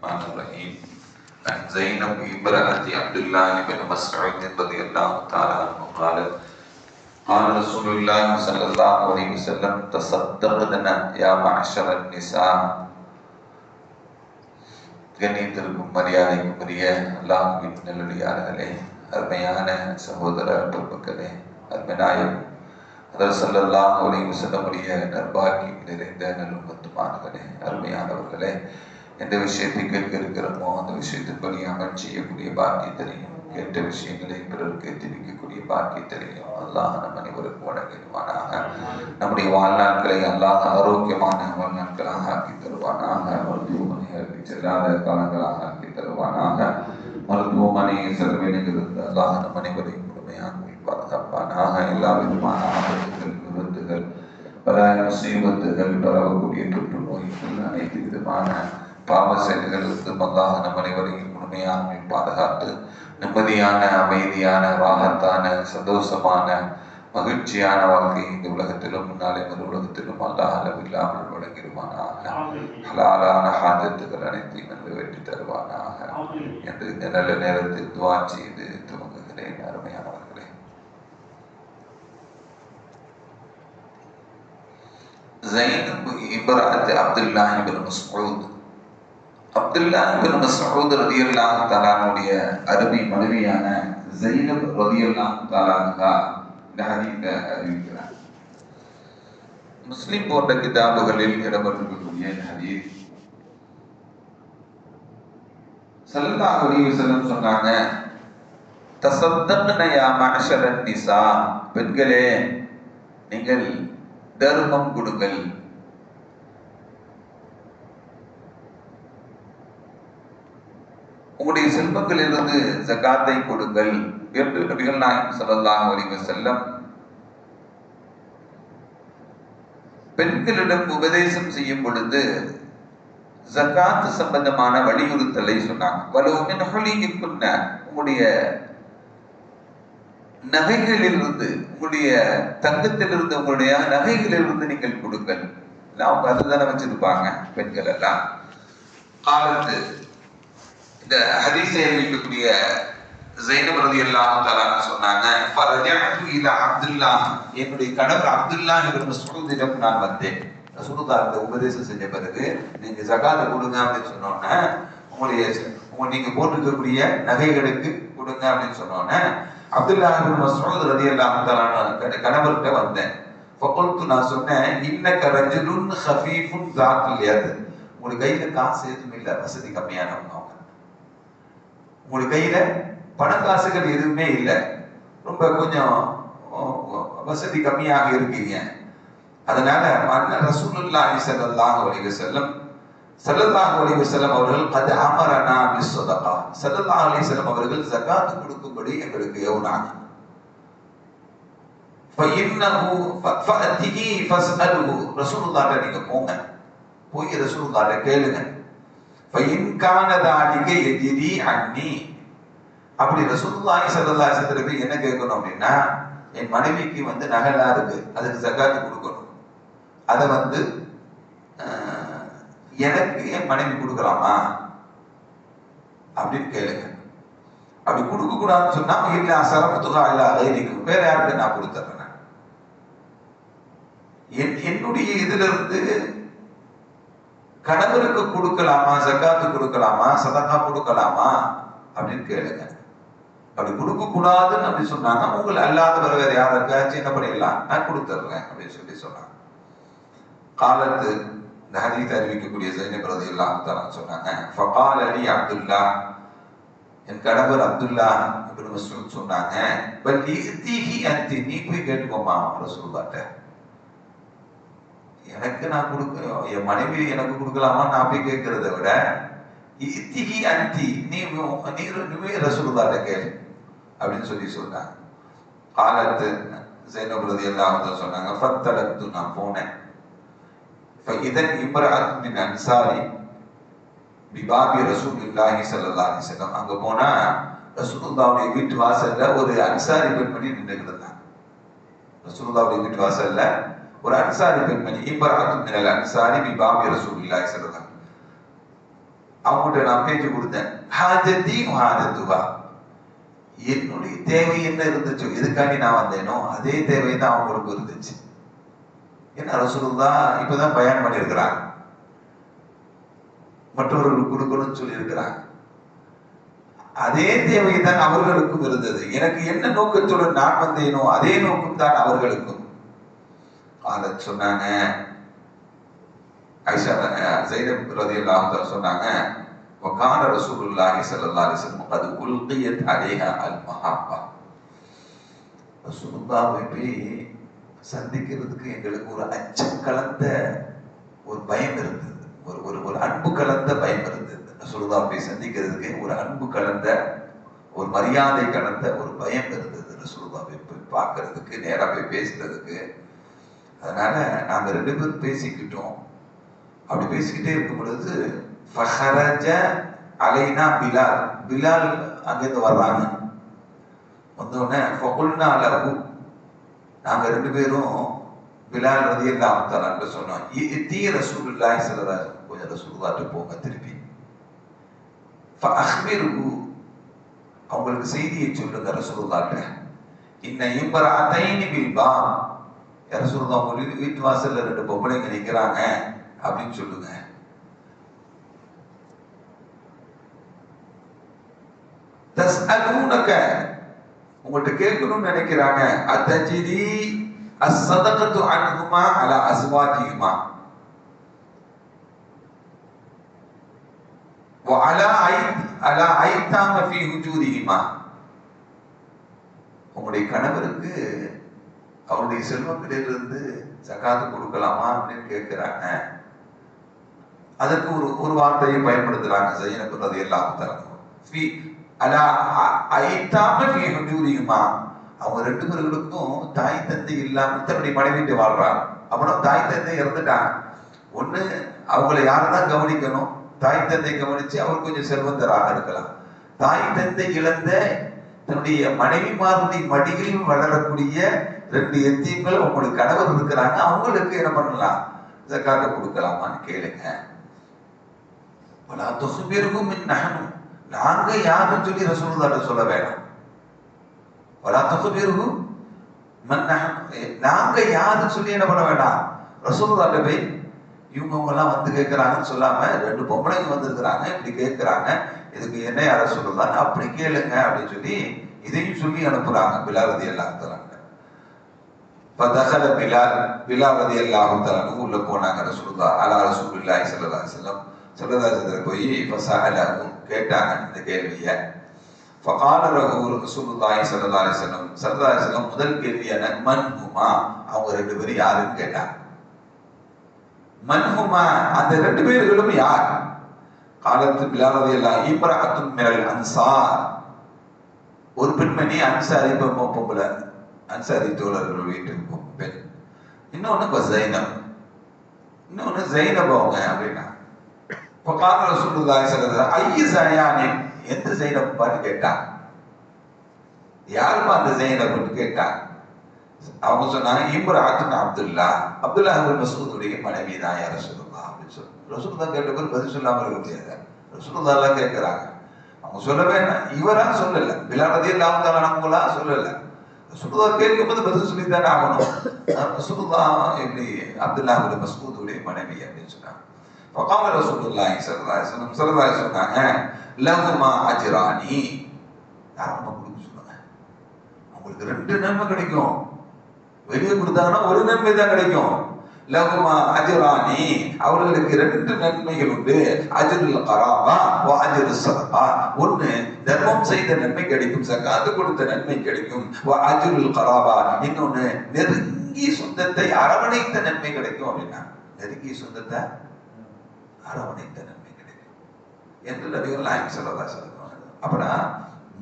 الرحمن الرحيم عن زينب امرأة عبد الله بن مسعود رضي الله تعالى عنه قالت قال رسول الله صلى الله عليه وسلم تصدقنا يا معشر النساء கண்ணியத்திற்கும் மரியாதைக்கும் உரிய அல்லாஹுவின் நல்லடியார்களே அருமையான சகோதர பெருமக்களே அருமைநாயகம் அதர் சல்லல்லாஹ் அலைஹி வஸல்லமுடைய நற்பாக்கியம் நிறைந்த நல்லுமத்துமானவர்களே அருமையானவர்களே எந்த விஷயத்தை கேட்க இருக்கிறோமோ அந்த விஷயத்தின்படி அமல் செய்யக்கூடிய பாக்கியத்திலையும் கேட்ட விஷயங்களை பிறருக்கு தெரிவிக்கக்கூடிய தெரியும் அல்லாஹ் நம் அனைவருக்கும் வழங்கிடுவானாக நம்முடைய வாழ்நாட்களை அல்லாஹ் ஆரோக்கியமான வாழ்நாட்களாக ஆக்கி தருவானாக. மருத்துவமனைகளுக்கு செல்லாத காலங்களாக ஆக்கி தருவானாக. மருத்துவமனையை செலவினங்களுக்கு அல்லாஹ் நம் அனைவரையும் முழுமையாக பாதுகாப்பானாக. எல்லா விதமான ஆபத்துகள் விபத்துகள் பல முசீபத்துகள் பரவக்கூடிய தொற்று நோய்கள் அனைத்து விதமான பாவ செயல்களுக்கு அல்லாஹ் நம் அனைவரையும் முழுமையாக பாதுகாத்து நிம்மதியான அமைதியான ராகத்தான சந்தோஷமான மகிழ்ச்சியான வாழ்க்கை இந்த உலகத்திலும் நாளை மறு உலகத்திலும் அல்லாஹ் அளவில்லாமல் வழங்கிடுவானாக ஹலாலான ஹாஜத்துகள் அனைத்தையும் நிறைவேற்றி தருவானாக என்று இந்த நல்ல நேரத்தில் துவா செய்து துவங்குகிறேன் அருமையானவர்களே زينب امرأة عبد الله بن مسعود அப்துல்லா இப்னு மஸ்ஊத் ரலியல்லாஹு தாலானுடைய அருமை மனைவியான ஜைனப் ரலியல்லாஹு தாலானுகா இந்த ஹதீஸை அறிவிக்கிறார். முஸ்லிம் போன்ற கிதாபுகளில் இடம்பெற்றிருக்கக்கூடிய இந்த ஹதீஸ் சல்லா அலைஹி சொன்னாங்க தசத்தன்னையா யா நிசா. பெண்களே நீங்கள் தர்மம் கொடுங்கள். உங்களுடைய செல்வங்களிலிருந்து ஜகாத்தை கொடுங்கள். என்று நபிகள் நாயகம் சொல்லலாம் வரிக செல்லம் பெண்களிடம் உபதேசம் செய்யும் பொழுது ஜகாத் சம்பந்தமான வலியுறுத்தலை சொன்னாங்க. உங்களுடைய நகைகளிலிருந்து உங்களுடைய தங்கத்திலிருந்து உங்களுடைய நகைகளிலிருந்து நீங்கள் கொடுங்கள். அவங்க அதுதானே வச்சிருப்பாங்க பெண்கள் எல்லாம். காலத்து இந்த ஹதீஸை அறிவிக்கக்கூடிய ஜெயினப் ரதி எல்லாம் தஆலா சொன்னாங்க ஃபரஜஅது இலா அப்துல்லா என்னுடைய கணவர் அப்துல்லா இப்னு மஸ்ஊதிடம் நான் வந்தேன். ரசூலுல்லாஹ் இந்த உபதேசம் செஞ்ச பிறகு நீங்க ஜகாத் கொடுங்க அப்படின்னு சொன்னோன்னே உங்களுடைய உங்க நீங்க போட்டிருக்கக்கூடிய நகைகளுக்கு கொடுங்க அப்படின்னு சொன்னோன்னே அப்துல்லாஹ் இப்னு ரதி எல்லாம் தஆலா கணவர்கிட்ட வந்தேன். ஃபகுல்து நான் சொன்னேன் இன்னக ரஜுலுன் ஹஃபீஃபுன் ஸாத்துல் யத். உங்களுக்கு கையில காசு எதுவும் இல்லை வசதி கம்மியானவங்க. உங்களுக்கு கையில பணக்காசுகள் எதுவுமே இல்லை. ரொம்ப கொஞ்சம் வசதி கம்மியாக இருக்கீங்க. அதனால மன்ன ரசூலுல்லாஹி ஸல்லல்லாஹு அலைஹி வஸல்லம் ஸல்லல்லாஹு அலைஹி வஸல்லம் அவர்கள் கத் அமரனா பிஸ்ஸதகா ஸல்லல்லாஹு அலைஹி வஸல்லம் அவர்கள் ஜகாத் கொடுக்கும்படி எங்களுக்கு ஏவுனாங்க ஃபஇன்னஹு ஃபஅதிஹி ஃபஸ்அலுஹு. ரசூலுல்லாஹ்ட்ட நீங்க போங்க. போய் ரசூலுல்லாஹ்ட்ட கேளுங்க. ஃபஇன் எதிரி அண்ணி அப்படி ரசூலுல்லாஹி ஸல்லல்லாஹு அலைஹி என்ன கேட்கணும் அப்படின்னா என் மனைவிக்கு வந்து நகலா இருக்கு அதுக்கு ஜக்காத்து கொடுக்கணும். அதை வந்து எனக்கு என் மனைவி கொடுக்கலாமா? அப்படின்னு கேளுங்க. அப்படி கொடுக்க கூடாதுன்னு சொன்னா இல்ல தொகை இல்ல அகைரிக்கும் வேற யாருக்கு நான் கொடுத்துறேன் என்னுடைய இதுல இருந்து கணவருக்கு கொடுக்கலாமா ஜக்காத்து கொடுக்கலாமா சதகா கொடுக்கலாமா அப்படின்னு கேளுங்க. அப்படி கொடுக்க கூடாதுன்னு அப்படி சொன்னாங்க. உங்களை அல்லாதவர் வேற யாருக்காச்சும் என்ன பண்ணிடலாம்? நான் கொடுத்துட்றேன் அப்படின்னு சொல்லி சொன்னாங்க. காலத்து இந்த ஹதீத் அறிவிக்கக்கூடிய சைனப் ரதி எல்லாம் சொன்னாங்க ஃபகால் அலி அப்துல்லா. என் கணவர் அப்துல்லா அப்படின்னு சொன்னாங்க பல் நீ போய் கேட்டுக்கோமா ரசூலுல்லாஹ்ட்ட எனக்கு நான் கொடுக்க என் மனைவி எனக்கு கொடுக்கலாமா? நான் போய் கேட்கறத விட இத்திகி அந்தி நீ நீ நீ ரசூலுல்லாஹ்ட்ட கேளு. அப்படின்னு சொல்லி சொன்னாங்க. காலத்து ஜைனப் ரலியல்லாஹு அன்ஹா சொன்னாங்க ஃபத்தலத்து நான் போனேன். ஃபஇதன் இம்ரஅத் மின் அன்சாரி பிபாபி ரசூலுல்லாஹி ஸல்லல்லாஹு அலைஹி வஸல்லம். அங்க போனா ரசூலுல்லாஹ்வுடைய வீட்டு வாசல்ல ஒரு அன்சாரி பெண்மணி நின்றுக்கிட்டு இருந்தாங்க. ரசூலுல்லாஹ்வுடைய வீட்டு வாசல்ல ஒரு அன்சாரி பெண்மணி இம்ரஅத் மினல் அன்சாரி பி பிபாபி ரசூலுல்லாஹி ஸல்லல்லாஹு அவங்ககிட்ட நான் பேச்சு கொடுத்தேன் ஹாஜத்தி ஹாஜத்துவா என்னுடைய தேவை என்ன இருந்துச்சோ எதுக்காண்டி நான் வந்தேனோ அதே தேவை தான் அவங்களுக்கு இருந்துச்சு என்ன ரசூலுல்லா இப்பதான் பயன் பண்ணியிருக்கிறாங்க மற்றவர்களுக்கு கொடுக்கணும்னு சொல்லியிருக்கிறாங்க அதே தேவை தான் அவர்களுக்கும் இருந்தது எனக்கு என்ன நோக்கத்துடன் நான் வந்தேனோ அதே நோக்கம் தான் அவர்களுக்கும் அதை சொன்னாங்க ஐஷா ஜெயினப் ரதியல்லாஹு சொன்னாங்க وكان رسول الله صلى الله عليه وسلم قد ألقيت عليها المحبة ரசூலுல்லாவை போய் சந்திக்கிறதுக்கு எங்களுக்கு ஒரு அச்சம் கலந்த ஒரு பயம் இருந்தது ஒரு ஒரு ஒரு அன்பு கலந்த பயம் இருந்தது ரசூலுல்லா போய் சந்திக்கிறதுக்கு ஒரு அன்பு கலந்த ஒரு மரியாதை கலந்த ஒரு பயம் இருந்தது ரசூலுல்லாவை போய் பார்க்கறதுக்கு நேரா போய் பேசுறதுக்கு அதனால நாங்கள் ரெண்டு பேரும் பேசிக்கிட்டோம். அப்படி பேசிக்கிட்டே இருக்கும் பொழுது ஃபஹரஜ அலைனா பிலால். பிலால் அங்கேருந்து வர்றாங்க. வந்தோடனே ஃபகுல்னா லஹு. நாங்க ரெண்டு பேரும் பிலால் ரதியல்லாஹு தஆலா சொன்னோம் இத்தி ரசூலுல்லாஹி ஸல்லல்லாஹு கொஞ்சம் ரசூலுல்லாஹ்ட்ட போங்க திருப்பி. ஃபஅக்பிருஹு அவங்களுக்கு செய்தியை சொல்லுங்க ரசூலுல்லாஹ்ட்ட இன்ன இம்ரஅத்தைனி பில் பாம். ரசூலுல்லாஹ் உங்க வீட்டு வாசல்ல ரெண்டு பொம்பளைங்க நிக்கிறாங்க அப்படின்னு சொல்லுங்க தஸ்அலூனக உங்கள்கிட்ட கேட்கணும்னு நினைக்கிறாங்க அத்தஜிதி அஸ்ஸதகத்து அன்ஹுமா அலா அஸ்வாஜிஹுமா وعلى عيد على ايتام في وجودهما உங்களுடைய கணவருக்கு அவருடைய செல்வங்களிலிருந்து சக்காத்து கொடுக்கலாமா அப்படின்னு கேட்கிறாங்க. அதற்கு ஒரு ஒரு வார்த்தையை பயன்படுத்துறாங்க. ஜெயினப் அது எல்லாம் தரணும் அவங்க ரெண்டு பேர்களுக்கும் தாய் தந்தை இல்லாம தன்னுடைய மனைவிட்டு வாழ்றாங்க. அப்புறம் தாய் தந்தை இறந்துட்டாங்க. ஒண்ணு அவங்களை யாரெல்லாம் கவனிக்கணும்? தாய் தந்தை கவனிச்சு அவர் கொஞ்சம் செல்வந்தராக இருக்கலாம். தாய் தந்தை இழந்த தன்னுடைய மனைவிமாருடைய மடியில் வளரக்கூடிய ரெண்டு எத்தியங்கள் உங்களுக்கு கணவர் இருக்கிறாங்க அவங்களுக்கு என்ன பண்ணலாம்? ஜக்காத்தை கொடுக்கலாமான்னு கேளுங்க. வலா துஹ்பிருகும் மின் நாங்க யாருன்னு சொல்லி ரசூலுதாட்ட சொல்ல வேணும். பலா துஹ்பிருகும் மன் நாங்க யாருன்னு சொல்லி என்ன பண்ண வேண்டாம் ரசூலுதாட்ட போய் இவங்க எல்லாம் வந்து கேட்கறாங்கன்னு சொல்லாம ரெண்டு பொம்பளைங்க வந்திருக்கிறாங்க இப்படி கேட்கறாங்க இதுக்கு என்ன யார சொல்லுதான் அப்படி கேளுங்க அப்படின்னு சொல்லி இதையும் சொல்லி அனுப்புறாங்க பிலால் எல்லாத்துல எல்லாம் பதகல பிலால் பிலாவதி ரதி எல்லாம் உள்ள போனாங்க ரசூலுல்லா அலா ரசூலுல்லாஹி ஸல்லல்லாஹு அலைஹி வஸல்லம் சொல்லதாசத்துல போய் ஃபஸஅலஹும் கேட்டாங்க இந்த கேள்வியை ஃபகால ரஹூ ரசூலுல்லாஹி ஸல்லல்லாஹு அலைஹி வஸல்லம் ஸல்லல்லாஹு அலைஹி வஸல்லம் முதல் கேள்வியான மன் ஹுமா அவங்க ரெண்டு பேரும் யாருன்னு கேட்டாங்க மன்ஹுமா அந்த ரெண்டு பேர்களும் யார் காலத்து பிலாவதி எல்லாம் இப்ராத்தும் மிரல் அன்சார் ஒரு பெண்மணி அன்சாரி பொம்பளை அன்சாரி தோழர்கள் வீட்டுக்கு போகும் பெண் இப்போ ஜைனப் இன்னொன்று ஜைனப் அவங்க அப்படின்னா இப்போ காரண சொல்லுதாய் சொல்றது ஐய ஜயானி? எந்த ஜெயினப்பான்னு பாட்டு கேட்டா? யாருமா அந்த ஜெயினப்னு கேட்டா? அவங்க சொன்னாங்க இம்ராத்துன் அப்துல்லா. அப்துல்லா அபுல் மசூதுடைய மனைவி தான் யார் ரசூலுல்லா அப்படின்னு சொல்லி ரசூலுல்லா கேட்ட பதில் சொல்லாமல் இருக்க முடியாது? ரசூலுல்லா எல்லாம் கேட்கிறாங்க. அவங்க சொல்லவே என்ன இவரா சொல்லல. பிலாரதி இல்லாமல் அவங்களா சொல்லலை. சுல்லா கேட்கும்போது பதில் சொல்லித்தானே ஆகணும். சுல்லா எப்படி அப்துல்லாஹுடைய மசூதுடைய மனைவி அப்படின்னு சொன்னாங்க. பக்காமல் ரசூலுல்லாஹி சல்லல்லாஹு அலைஹி வஸல்லம் சொன்னாங்க லகுமா அஜ்ரானி. யாரும் கொடுக்க சொன்னாங்க? உங்களுக்கு ரெண்டு நன்மை கிடைக்கும். வெளியே கொடுத்தாங்கன்னா ஒரு நன்மை தான் கிடைக்கும். லகுமா அஜரானி அவர்களுக்கு ரெண்டு நன்மைகள் உண்டு. அஜருல் கராமா ஓ அஜரு சதகா ஒன்று தர்மம் செய்த நன்மை கிடைக்கும் சக்காத்து கொடுத்த நன்மை கிடைக்கும். ஓ அஜருல் கராபா இன்னொன்று நெருங்கி சொந்தத்தை அரவணைத்த நன்மை கிடைக்கும் அப்படின்னா நெருங்கி சொந்தத்தை அரவணைத்த நன்மை கிடைக்கும் என்று நபிகள் நாயகம் சொல்லதா சொல்லுவாங்க அப்படின்னா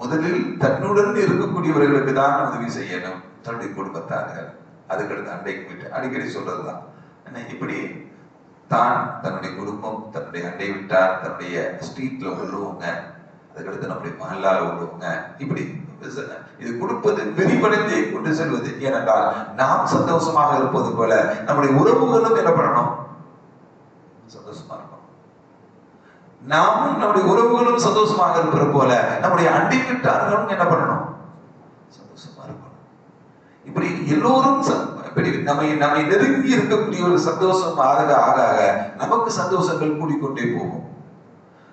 முதலில் தன்னுடன் இருக்கக்கூடியவர்களுக்கு தான் உதவி செய்யணும். தன்னுடைய குடும்பத்தார்கள். அதுக்கடுத்து அண்டைக்கு போயிட்டு அடிக்கடி சொல்றதுதான். இப்படி தான் தன்னுடைய குடும்பம் தன்னுடைய அண்டை விட்டார் தன்னுடைய ஸ்ட்ரீட்ல உள்ளவங்க அதுக்கடுத்து நம்முடைய மகளால் உள்ளவங்க இப்படி இது கொடுப்பது விரிவடைந்தே கொண்டு செல்வது. ஏனென்றால் நாம் சந்தோஷமாக இருப்பது போல நம்முடைய உறவுகளும் என்ன பண்ணணும்? சந்தோஷமா இருக்கணும். நாமும் நம்முடைய உறவுகளும் சந்தோஷமாக இருப்பது போல நம்முடைய அண்டை விட்டார்களும் என்ன பண்ணணும்? சந்தோஷமா இருக்கணும். இப்படி எல்லோரும் இப்படி நம்மை நம்மை நெருங்கி இருக்கக்கூடிய ஒரு சந்தோஷம் ஆக ஆக ஆக நமக்கு சந்தோஷங்கள் கூடிக்கொண்டே போகும்.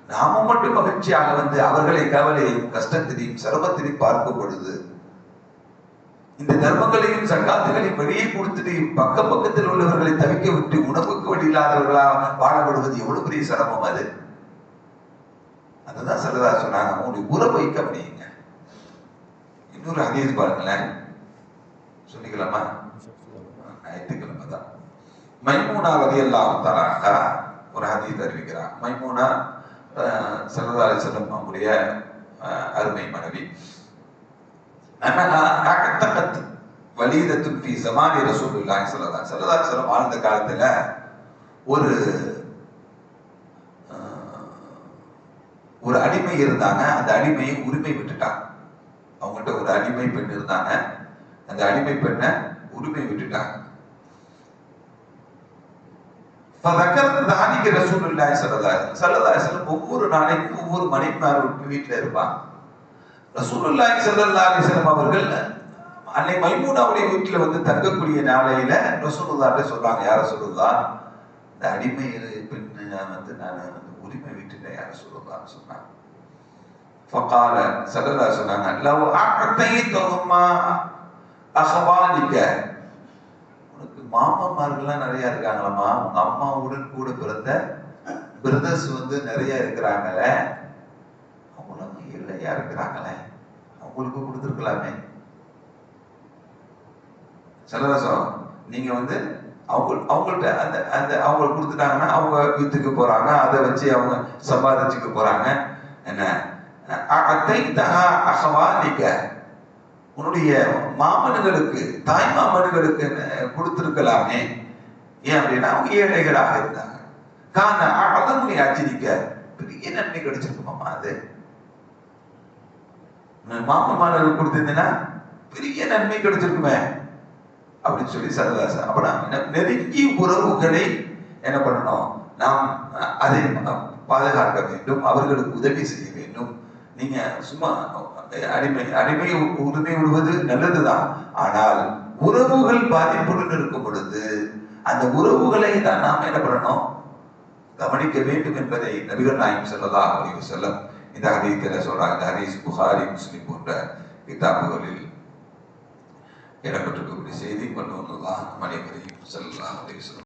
நாம மட்டும் மகிழ்ச்சியாக வந்து அவர்களை கவலையும் கஷ்டத்திலையும் சிரமத்திலையும் பார்க்கும் பொழுது இந்த தர்மங்களையும் சங்காத்துகளையும் வெளியே கொடுத்துட்டு பக்கம் பக்கத்தில் உள்ளவர்களை தவிக்க விட்டு உணவுக்கு வழி இல்லாதவர்களாக வாழப்படுவது எவ்வளவு பெரிய சிரமம் அது? அதுதான் சரதா சொன்னாங்க உங்களுடைய உறவை கவனியுங்க இன்னொரு அதே பாருங்களேன். சொல்லிக்கலாமா ஞாயிற்றுக்கிழமை தான் மைமூனா ரதி தராங்க ஒரு ஹதீஸ் அறிவிக்கிறார். மைமூனா சல்லா அலிசல்லம் அஹ், அருமை மனைவி. அன்னஹா அஅத்தகத் வலீதத்துன் ஃபீ ஸமானி ரசூலுல்லாஹி ஸல்லல்லாஹு அலைஹி ஸல்லல்லாஹு வாழ்ந்த காலத்துல ஒரு ஒரு அடிமை இருந்தாங்க. அந்த அடிமையை உரிமை விட்டுட்டாங்க. அவங்கள்ட்ட ஒரு அடிமை பெண் இருந்தாங்க. அந்த அடிமை பெண்ணை உரிமை விட்டுட்டாங்க. தானிக்கு ரசூல் இல்லாய் சரதாய் சரதாய் செல்லம் ஒவ்வொரு நாளைக்கும் ஒவ்வொரு மனைவிமார் வீட்டில் இருப்பாங்க. ரசூலுல்லாஹி ஸல்லல்லாஹு அலைஹி அவர்கள் அன்னை மைமூனாவுடைய வீட்டில் வந்து தங்கக்கூடிய நாளையில ரசூலுல்லாஹ்ட்ட சொல்றாங்க யார ரசூலுல்லா இந்த அடிமை பெண் வந்து நான் வந்து உரிமை விட்டுட்டேன் யார் ரசூலுல்லாஹ்னு சொன்னாங்க. ஃபகால ஸல்லல்லாஹு சொன்னாங்க லவ் அஅத்தைதுஹுமா அஹவாலிக உனக்கு மாமாமார்கள்லாம் நிறைய இருக்காங்களாம்மா. உங்க அம்மாவுடன் கூட பிறந்த பிரதர்ஸ் வந்து நிறைய இருக்கிறாங்களே. அவங்களும் இல்லையா இருக்கிறாங்களே. அவங்களுக்கு கொடுத்துருக்கலாமே. செலவசம் நீங்க வந்து அவங்க அவங்கள்ட்ட அந்த அந்த அவங்க கொடுத்துட்டாங்கன்னா அவங்க வீட்டுக்கு போறாங்க. அதை வச்சு அவங்க சம்பாதிச்சுக்க போறாங்க. என்ன? அத்தை தகா அகவா நிக்க உன்னுடைய மாமனுகளுக்கு தாய் மாமனுகளுக்கு கொடுத்திருக்கலாமே. ஏன் அப்படின்னா அவங்க ஏழைகளாக இருந்தாங்க. காண அதமுனை அச்சிரிக்க பெரிய நன்மை கிடைச்சிருக்குமாமா அது. மாமன்மார்களுக்கு கொடுத்திருந்தீங்கன்னா பெரிய நன்மை கிடைச்சிருக்குமே அப்படின்னு சொல்லி சரதாசன் அப்ப நாம் நெருங்கிய உறவுகளை என்ன பண்ணணும்? நாம் அதை பாதுகாக்க வேண்டும் அவர்களுக்கு உதவி செய்ய வேண்டும். நீங்க சும்மா அடிமை அடிமை உரிமை விடுவது நல்லதுதான். ஆனால் உறவுகள் பாதிப்புடன் இருக்கும் பொழுது அந்த உறவுகளை தான் நாம் என்ன பண்ணணும்? கவனிக்க வேண்டும் என்பதை நபிகள் நாயம் செல்லதா அப்படி செல்லம் இந்த ஹதீஸில் சொல்றாங்க. இந்த புகாரி முஸ்லிம் போன்ற கிதாபுகளில் இடம்பெற்றிருக்கக்கூடிய செய்தி. கொண்டு வந்ததுதான் மணிபுரி ஸல்லல்லாஹு அலைஹி